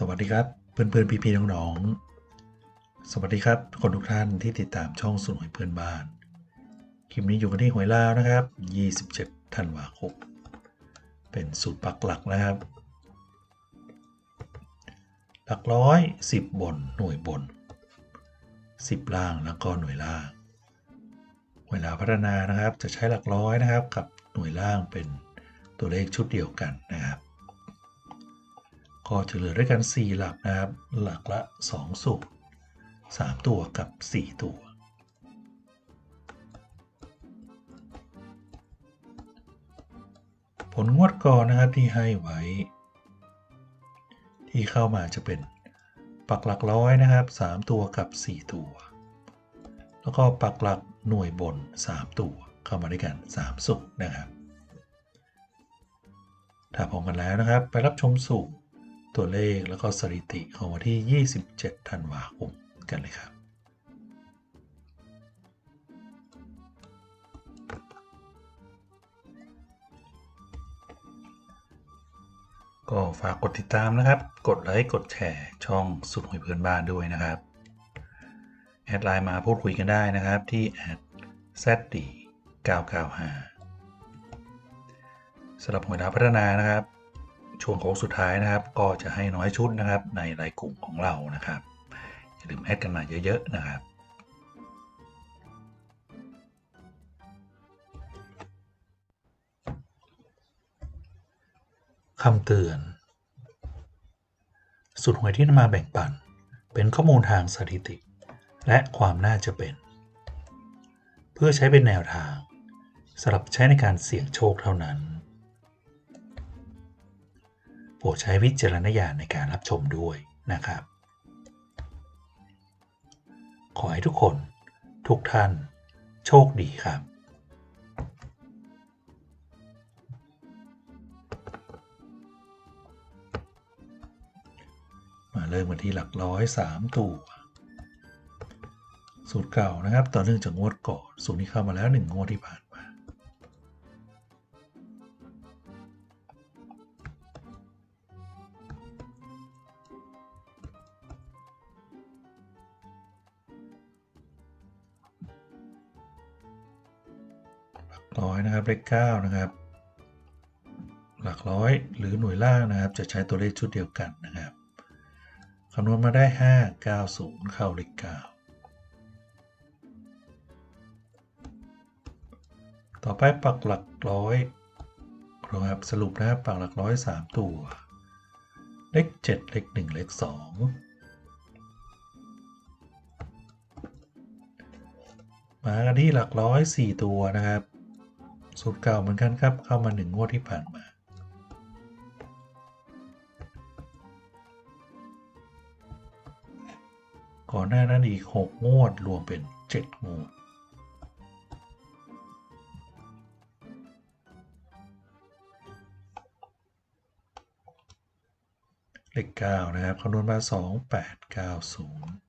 สวัสดีครับ เพื่อนเพื่อนพี่พี่น้องน้องๆ สวัสดีครับคนทุกท่านที่ติดตามช่องสุนหวยเพื่อนบ้าน คลิปนี้อยู่กันที่หวยลาวนะครับ 27 ธันวาคม เป็นสูตรปักหลักนะครับ หลักร้อยสิบบน หน่วยบนสิบล่างแล้วก็หน่วยล่าง หวยลาวพัฒนานะครับ จะใช้หลักร้อยนะครับ กับหน่วยล่างเป็นตัวเลขชุดเดียวกันนะครับ ก็จะเหลือด้วยกัน 4 หลักนะครับ หลักละ 2 สูตร 3 ตัวกับ 4 ตัว ผลงวดก่อนนะครับที่ให้ไว้ ที่เข้ามาจะเป็นปักหลักร้อยนะครับ 3 ตัวกับ 4 ตัว แล้วก็ปักหลักหน่วยบน 3 ตัวเข้ามาด้วยกัน 3 สูตรนะครับถ้าพร้อมกันแล้วนะครับ ไปรับชมสูตร ตัวเลขแล้วก็สถิติของวันที่ 27 ธันวาคมกันเลยครับก็ฝากกดติดตามนะครับ กดไลค์ กดแชร์ช่องสุดหวยเพื่อนบ้านด้วยนะครับ แอดไลน์มาพูดคุยกันได้นะครับที่แอด zd 995สำหรับหวยดาวพัฒนานะครับ ช่วงโค้งสุดท้ายนะครับ ก็จะให้น้อยชุดนะครับ ในรายกลุ่มของเรานะครับอย่าลืมแอดกันมาเยอะๆนะครับคำเตือน สุดหวยที่นำมาแบ่งปัน เป็นข้อมูลทางสถิติ และความน่าจะเป็น เพื่อใช้เป็นแนวทางสำหรับใช้ในการเสี่ยงโชคเท่านั้น โปรดใช้วิจารณญาณในการรับชมด้วยนะครับ ขอให้ทุกคนทุกท่านโชคดีครับมาเริ่มกันที่หลักร้อยสามตัวสูตรเก่านะครับ ต่อเนื่องจากงวดก่อนสูตรนี้เข้ามาแล้วหนึ่งงวดที่ผ่าน ร้อยนะครับเลขเก้านะครับ หลักร้อยหรือหน่วยล่างนะครับ จะใช้ตัวเลขชุดเดียวกันนะครับคำนวณมาได้ 5 9 0 เข้าเลข9ต่อไปปักหลักร้อยนะครับสรุปนะครับปักหลักร้อย 3 ตัว เลข 7 เลข 1 เลข 2 มากันที่หลักร้อย 4 ตัวนะครับ สูตรเก่าเหมือนกันครับ เข้ามา1งวดที่ผ่านมาก่อนหน้านั้นอีก 6 งวดรวมเป็น 7 งวด เลข9นะครับคำนวณมา 2 8 9 0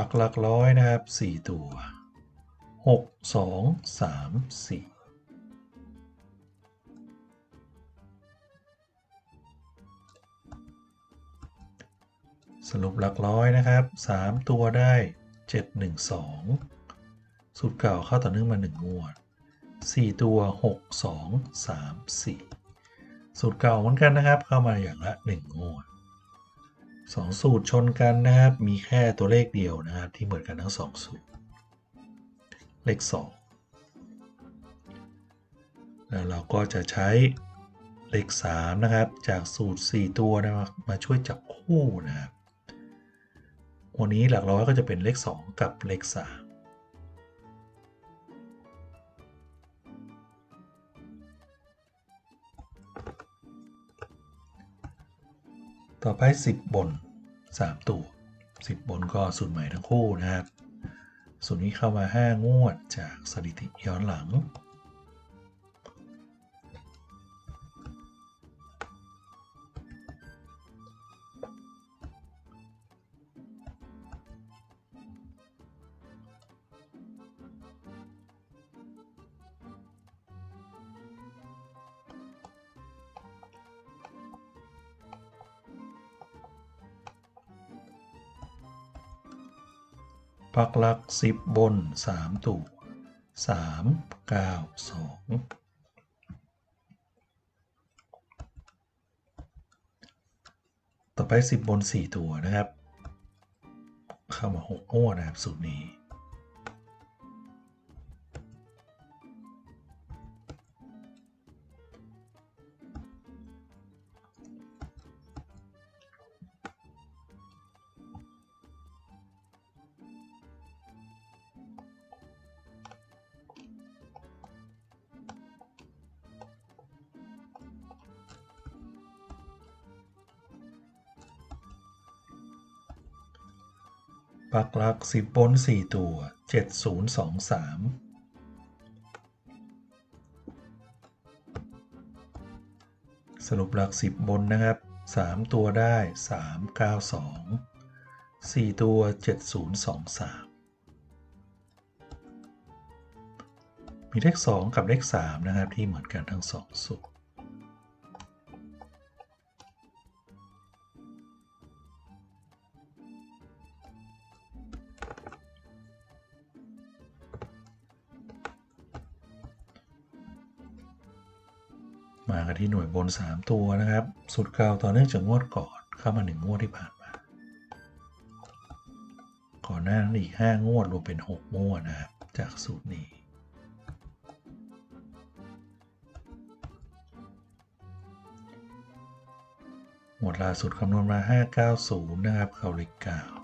ปักหลักร้อยนะครับ 4 ตัว 6 2 3 4 สรุปหลักร้อยนะครับ 3 ตัวได้ 7 1 2 สูตรเก่าเข้าต่อเนื่องมา 1 งวด 4 ตัว 6 2 3 4 สูตรเก่าเหมือนกันนะครับ เข้ามาอย่างละ 1 งวด สองสูตรชนกันนะครับ มีแค่ตัวเลขเดียวนะครับ ที่เหมือนกันทั้งสองสูตร เลข 2 แล้วเราก็จะใช้เลข 3 นะครับ จากสูตร 4 ตัวนะครับมาช่วยจับคู่นะครับ วันนี้หลักร้อยก็จะเป็นเลข 2 กับเลข 3 ต่อไป 10 บน 3 ตัว 10 บนก็สูตรใหม่ทั้งคู่นะครับสูตรนี้เข้ามา 5 งวดจากสถิติย้อนหลัง พักลักสิบบนสามตัวสามเก้าสองต่อไปสิบบนสี่ตัวนะครับ เข้ามาหกโอ้นะครับสูตรนี้ ปักหลักสิบบนสี่ตัวเจ็ดศูนย์สองสามสรุปหลักสิบบนนะครับสามตัวได้สามเก้าสองสี่ตัวเจ็ดศูนย์สองสามมีเลขสองกับเลขสามนะครับที่เหมือนกันทั้งสองสูตร ที่หน่วยบน 3 ตัวนะครับ สุดเก่าต่อเนื่องจากงวดก่อนเข้ามา 1 งวดที่ผ่านมา ก่อนหน้านั้นอีก 5 งวดรวมเป็น 6 งวดนะครับ จากสูตรนี้ หมวดล่าสุดคำนวณมา 590 นะครับ เข้าเลข9ห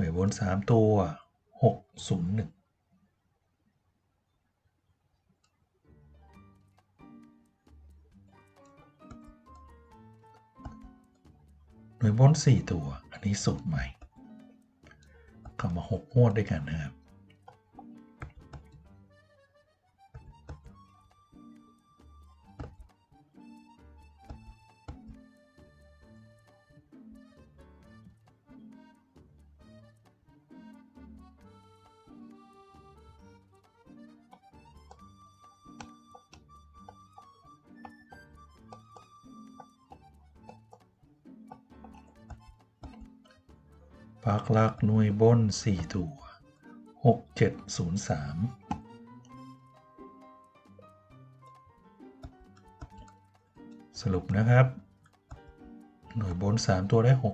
น่วยบนสามตัวหกศูนย์หนึ่งหน่วยบนสี่ตัว อันนี้สูตรใหม่ก็มาหกงวดด้วยกันนะครับ ปักหลักหน่วยบน 4 ตัว 6703 สรุปนะครับ หน่วยบน 3 ตัวได้ 601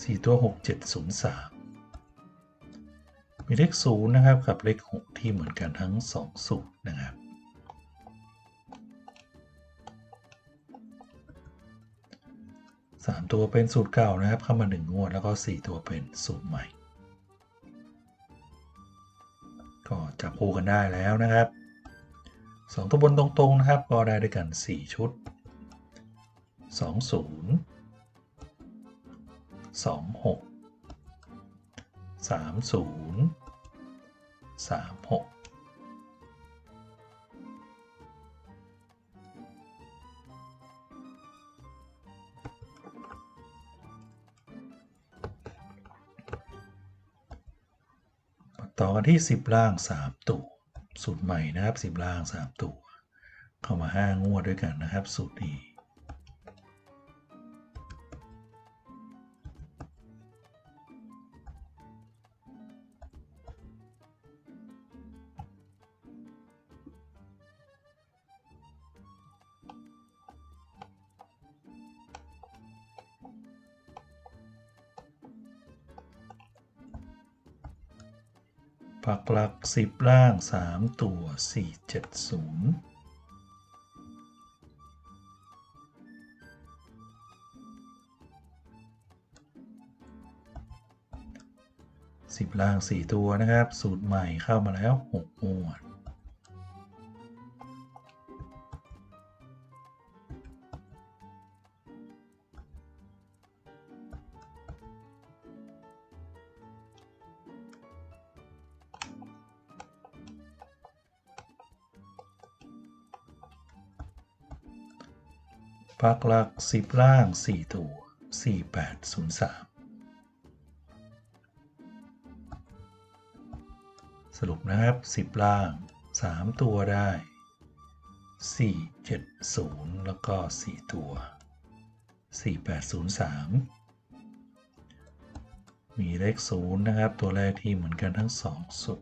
4 ตัว 6703 มีเลข0นะครับกับเลข 6 ที่เหมือนกันทั้ง 2 สูตรนะครับ สามตัวเป็นสูตรเก่านะครับ เข้ามาหนึ่งงวด แล้วก็สี่ตัวเป็นสูตรใหม่ ก็จับคู่กันได้แล้วนะครับสองตัวบนตรงๆนะครับ ก็ได้ด้วยกัน 4 ชุด 20 26 30 36 ที่ 10 ล่าง 3 ตัว สูตรใหม่นะครับ 10 ล่าง 3 ตัว เข้ามา 5 งวดด้วยกันนะครับ สูตรนี้ ปักหลัก 10 ล่าง 3 ตัว 470สิบล่างสี่ตัวนะครับ สูตรใหม่เข้ามาแล้ว6งวด ปักหลัก10ล่าง4ตัว4803สรุปนะครับ10ล่าง3ตัวได้4 7 0แล้วก็4ตัว4 8 0 3มีเลข0นะครับ ตัวแรกที่เหมือนกันทั้ง2สุด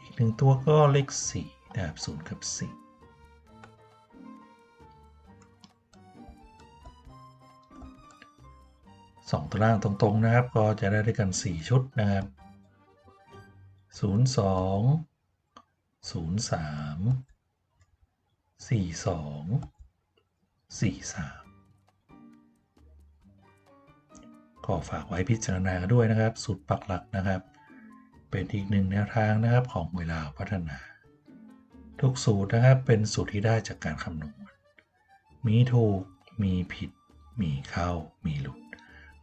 อีกหนึ่งตัวก็เลข4ดาบ0กับ4ส องตัวล่างตรงๆนะครับ ก็จะได้ด้วยกัน 4 ชุดนะครับ 02 03 42 43 ก็ฝากไว้พิจารณากันด้วยนะครับสูตรปักหลักนะครับ เป็นอีกหนึ่งแนวทางนะครับของเวลาพัฒนา ทุกสูตรนะครับเป็นสูตรที่ได้จากการคำนวณ มีถูก มีผิด มีเข้า มีหลุด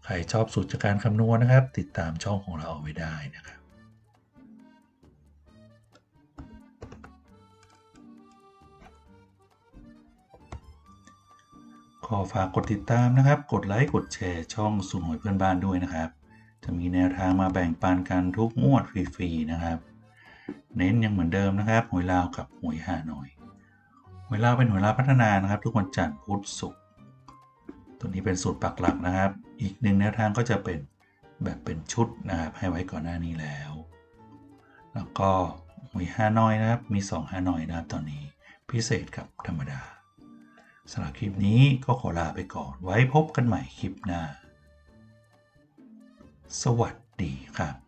ใครชอบสูตรจากการคำนวณนะครับ ติดตามช่องของเราเอาไว้ได้นะครับ ขอฝากกดติดตามนะครับ กดไลค์กดแชร์ช่องสูนหวยเพื่อนบ้านด้วยนะครับ จะมีแนวทางมาแบ่งปันกันทุกงวดฟรีๆนะครับ เน้นยังเหมือนเดิมนะครับหวยลาวกับหวยฮานอยหวยลาวเป็นหวยลาวพัฒนานะครับ ทุกวันจันทร์พุธศุกร์ ตัวนี้เป็นสูตรปักหลักนะครับ อีกหนึ่งแนวทางก็จะเป็นแบบเป็นชุดนะครับให้ไว้ก่อนหน้านี้แล้ว แล้วก็หวยฮานอยนะครับ มี2ฮานอยนะครับตอนนี้พิเศษกับธรรมดาสำหรับคลิปนี้ก็ขอลาไปก่อน ไว้พบกันใหม่คลิปหน้า สวัสดีครับ